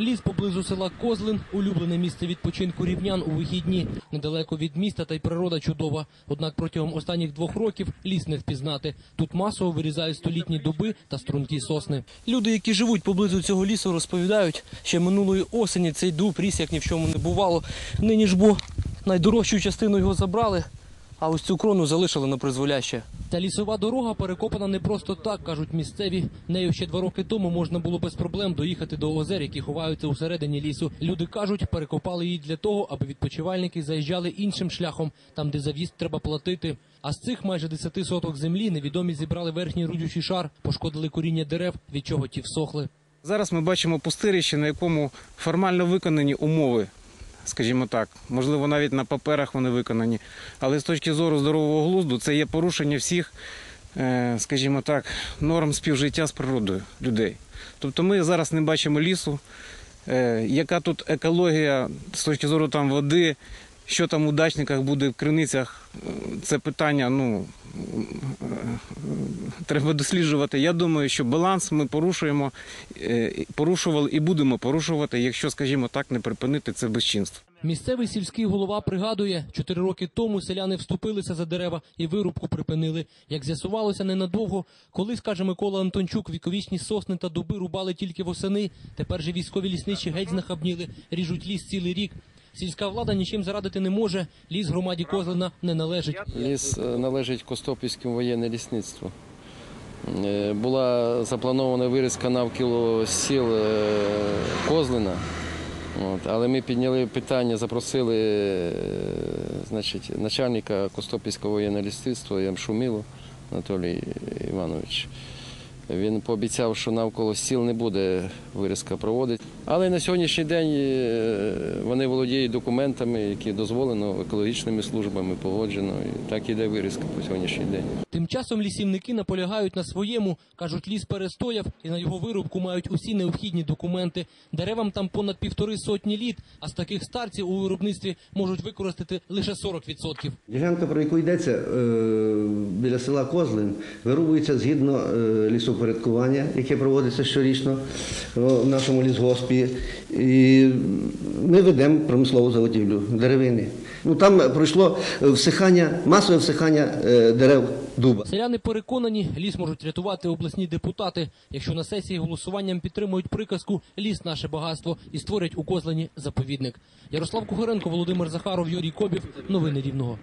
Ліс поблизу села Козлин улюблене місце відпочинку рівнян у вихідні. Недалеко від міста та й природа чудова. Однак протягом останніх двох років ліс не впізнати. Тут масово вирізають столітні дуби та стрункі сосни. Люди, які живуть поблизу цього лісу, розповідають, ще минулої осені цей дуб ріс як ні в чому не бувало. Нині ж бо найдорожчу частину його забрали, а ось цю крону залишили на призволяще. Та лісова дорога перекопана не просто так, кажуть місцеві. Нею ще два роки тому можна було без проблем доїхати до озер, які ховаються усередині лісу. Люди кажуть, перекопали її для того, аби відпочивальники заїжджали іншим шляхом, там де за в'їзд треба платити. А з цих майже 10 соток землі невідомі зібрали верхній родючий шар, пошкодили коріння дерев, від чого ті всохли. Зараз ми бачимо пустирище, на якому формально виконані умови, скажімо так. Можливо, навіть на паперах вони виконані. Але з точки зору здорового глузду це є порушення всіх, е, скажімо так, норм співжиття з природою людей. Тобто ми зараз не бачимо лісу, е, яка тут екологія з точки зору там води, що там у дачниках буде в криницях, це питання, ну. Треба досліджувати. Я думаю, що баланс ми порушуємо, е, порушували і будемо порушувати, якщо, скажімо так, не припинити це безчинство. Місцевий сільський голова пригадує, чотири роки тому селяни вступилися за дерева і вирубку припинили. Як з'ясувалося ненадовго, колись, каже Микола Антончук, віковічні сосни та дуби рубали тільки восени. Тепер же військові лісничі геть знахабніли, ріжуть ліс цілий рік. Сільська влада нічим зарадити не може. Ліс громаді Козлина не належить. Ліс е, належить Костопільському воєнне лісництву. Е, Була запланована вирізка навколо сіл е, Козлина. Але ми підняли питання, запросили значить, начальника Костопільського воєнного лісництва Ямшумілу Анатолій Іванович. Він пообіцяв, що навколо сіл не буде вирізка проводити. Але на сьогоднішній день е, вони володіють документами, які дозволено екологічними службами, погоджено. І так іде вирізка по сьогоднішній день. Тим часом лісівники наполягають на своєму. кажуть, ліс перестояв і на його вирубку мають усі необхідні документи. Деревам там понад півтори сотні літ, а з таких старців у виробництві можуть використати лише 40%. Ділянка, про яку йдеться е, біля села Козлин, вирубується згідно е, лісопорядкування, яке проводиться щорічно в нашому лісгоспі. І ми ведемо промислову заготівлю деревини. Ну, там пройшло всихання, масове всихання е, дерев дуба. Селяни переконані, ліс можуть рятувати обласні депутати, якщо на сесії голосуванням підтримують приказку Ліс наше багатство і створять у Козлені заповідник. Ярослав Кухаренко, Володимир Захаров, Юрій Кобів. Новини Рівного.